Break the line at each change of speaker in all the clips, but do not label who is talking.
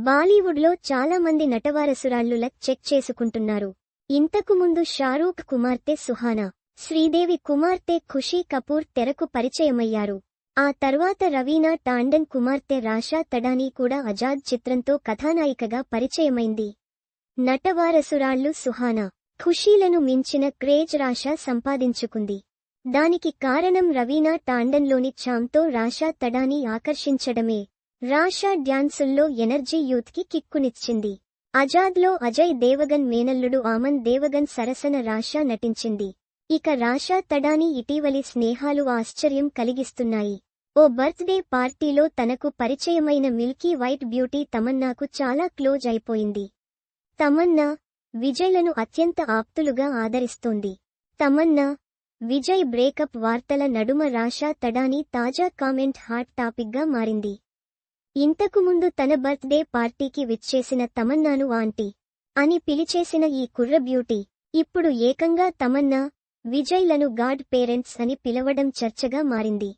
బాలీవుడ్లో చాలా మంది నటవారసురాళ్ళు లక్ చెక్ చేసుకుంటున్నారు. ఇంతకు ముందు షారూఖ్ కుమార్తె సుహానా శ్రీదేవి కుమార్తె ఖుషీ కపూర్ తెరకు పరిచయమయ్యారు. ఆ తర్వాత రవీనా టాండన్ కుమార్తె రాషా తడానీ కూడా అజాద్ చిత్రంతో కథానాయికగా పరిచయమైంది. నటవారసురాళ్ళు సుహానా ఖుషీలను మించిన క్రేజ్ రాషా సంపాదించుకుంది. దానికి కారణం రవీనా టాండన్లోని ఛాంతో రాషా తడానీ ఆకర్షించడమే. రాషా డ్యాన్సుల్లో ఎనర్జీ యూత్కి కిక్కునిచ్చింది. అజాద్లో అజయ్ దేవగన్ మేనల్లుడు ఆమన్ దేవగన్ సరసన రాషా నటించింది. ఇక రాషా తడాని ఇటీవలి స్నేహాలు ఆశ్చర్యం కలిగిస్తున్నాయి. ఓ బర్త్డే పార్టీలో తనకు పరిచయమైన మిల్కీ వైట్ బ్యూటీ తమన్నాకు చాలా క్లోజ్ అయిపోయింది. తమన్నా విజయ్లను అత్యంత ఆప్తులుగా ఆదరిస్తోంది. తమన్నా విజయ్ బ్రేకప్ వార్తల నడుమ రాషా తడాని తాజా కామెంట్ హాట్ టాపిక్గా మారింది. ఇంతకుముందు తన బర్త్డే పార్టీకి విచ్చేసిన తమన్నాను ఆంటీ అని పిలిచేసిన ఈ కుర్ర బ్యూటీ ఇప్పుడు ఏకంగా తమన్నా విజయ్లను గాడ్ పేరెంట్స్ అని పిలవడం చర్చగా మారింది.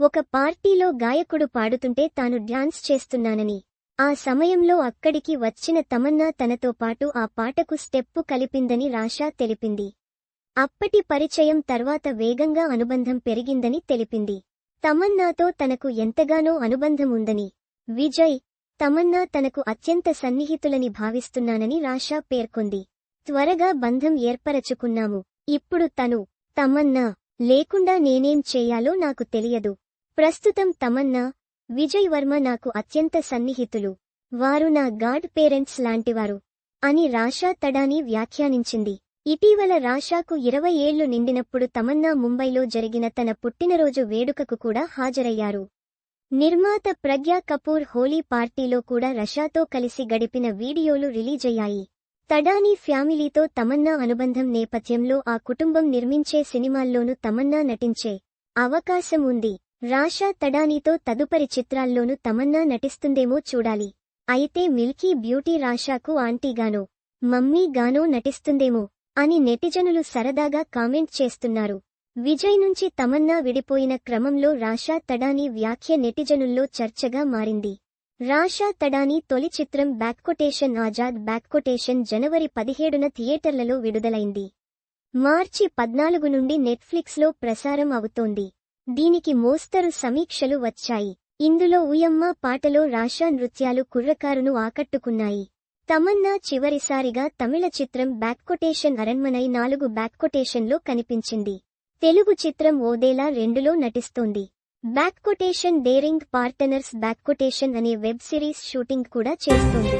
ఒక పార్టీలో గాయకుడు పాడుతుంటే తాను డ్యాన్స్ చేస్తున్నానని ఆ సమయంలో అక్కడికి వచ్చిన తమన్నా తనతో పాటు ఆ పాటకు స్టెప్పు కలిపిందని రాషా తెలిపింది. అప్పటి పరిచయం తర్వాత వేగంగా అనుబంధం పెరిగిందని తెలిపింది. తమన్నాతో తనకు ఎంతగానో అనుబంధముందని విజయ్ తమన్నా తనకు అత్యంత సన్నిహితులని భావిస్తున్నానని రాషా పేర్కొంది. త్వరగా బంధం ఏర్పరచుకున్నాము. ఇప్పుడు తను తమన్నా లేకుండా నేనేం చేయాలో నాకు తెలియదు. ప్రస్తుతం తమన్నా విజయ్ వర్మ నాకు అత్యంత సన్నిహితులు. వారు నా గాడ్ పేరెంట్స్ లాంటివారు అని రాషా తడాని వ్యాఖ్యానించింది. ఇటీవల రాషాకు ఇరవై ఏళ్ళు నిండినప్పుడు తమన్నా ముంబైలో జరిగిన తన పుట్టినరోజు వేడుకకు కూడా హాజరయ్యారు. నిర్మాత ప్రజ్ఞా కపూర్ హోలీ పార్టీలో కూడా రషాతో కలిసి గడిపిన వీడియోలు రిలీజయ్యాయి. తడానీ ఫ్యామిలీతో తమన్నా అనుబంధం నేపథ్యంలో ఆ కుటుంబం నిర్మించే సినిమాల్లోనూ తమన్నా నటించే అవకాశం ఉంది. రాషా తడానీతో తదుపరి చిత్రాల్లోనూ తమన్నా నటిస్తుందేమో చూడాలి. అయితే మిల్కీ బ్యూటీ రాషాకు ఆంటీగానో మమ్మీగానో నటిస్తుందేమో అని నెటిజనులు సరదాగా కామెంట్ చేస్తున్నారు. విజయ్ నుంచి తమన్నా విడిపోయిన క్రమంలో రాషా తడాని వ్యాఖ్య నెటిజనుల్లో చర్చగా మారింది. రాషా తడాని తొలి చిత్రం బ్యాక్కొటేషన్ ఆజాద్ బ్యాక్కొటేషన్ జనవరి పదిహేడున థియేటర్లలో విడుదలైంది. మార్చి పద్నాలుగు నుండి నెట్ఫ్లిక్స్లో ప్రసారం అవుతోంది. దీనికి మోస్తరు సమీక్షలు వచ్చాయి. ఇందులో ఉయమ్మ పాటలో రాషా నృత్యాలు కుర్రకారును ఆకట్టుకున్నాయి. తమన్నా చివరిసారిగా తమిళ చిత్రం బ్యాక్కొటేషన్ అరణ్మనై నాలుగు బ్యాక్కొటేషన్లో కనిపించింది. తెలుగు చిత్రం ఓదేలా రెండులో నటిస్తోంది. Back quotation daring partners back quotation అనే వెబ్ సిరీస్ షూటింగ్ కూడా చేస్తోంది.